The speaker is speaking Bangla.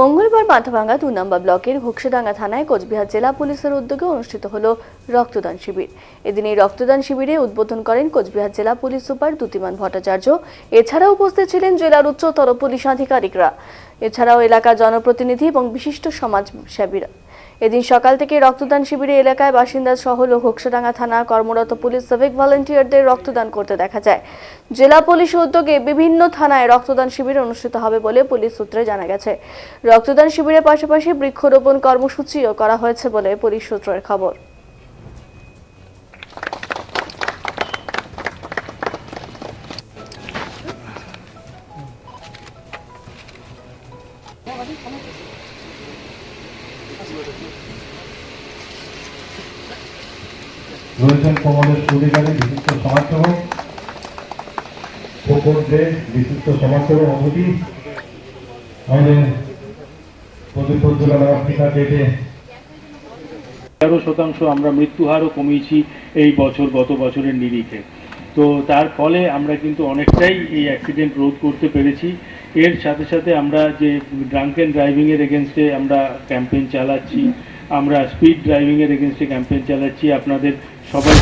মঙ্গলবার মাথাভাঙ্গা দু নম্বর ব্লকের ঘোকসেডাঙ্গা থানায় কোচবিহার জেলা পুলিশের উদ্যোগে অনুষ্ঠিত হল রক্তদান শিবির। এদিন এই রক্তদান শিবিরে উদ্বোধন করেন কোচবিহার জেলা পুলিশ সুপার দ্যুতিমান ভট্টাচার্য। এছাড়া উপস্থিত ছিলেন জেলার উচ্চতর পুলিশ আধিকারিকরা। এছাড়াও এলাকার জনপ্রতিনিধি এবং বিশিষ্ট সমাজসেবীরা। এদিন সকাল থেকে রক্তদান শিবিরে এলাকায় বাসিন্দা সহ ঘোকসাডাঙ্গা থানা কর্মরত পুলিশ সিভিক ভলেন্টিয়ারদের রক্তদান করতে দেখা যায়। জেলা পুলিশ উদ্যোগে বিভিন্ন থানায় রক্তদান শিবির অনুষ্ঠিত হবে বলে পুলিশ সূত্রে জানা গেছে। রক্তদান শিবিরের পাশাপাশি বৃক্ষরোপণ কর্মসূচিও করা হয়েছে বলে পুলিশ সূত্রের খবর। রয়েছেন কমলেশ অধিকারী বিশিষ্ট সমাজসেবক বিশিষ্ট সমাজসেবক আমাদের তেরো শতাংশ আমরা মৃত্যুহারও কমিয়েছি এই বছর, গত বছরের নিরিখে। তো তার ফলে আমরা কিন্তু অনেকটাই এই অ্যাক্সিডেন্ট রোধ করতে পেরেছি। এর সাথে সাথে আমরা যে ড্রাঙ্ক অ্যান্ড ড্রাইভিংয়ের এগেনস্টে আমরা ক্যাম্পেইন চালাচ্ছি, আমরা স্পিড ড্রাইভিংয়ের এগেনস্টে ক্যাম্পেইন চালাচ্ছি, আপনাদের সবাই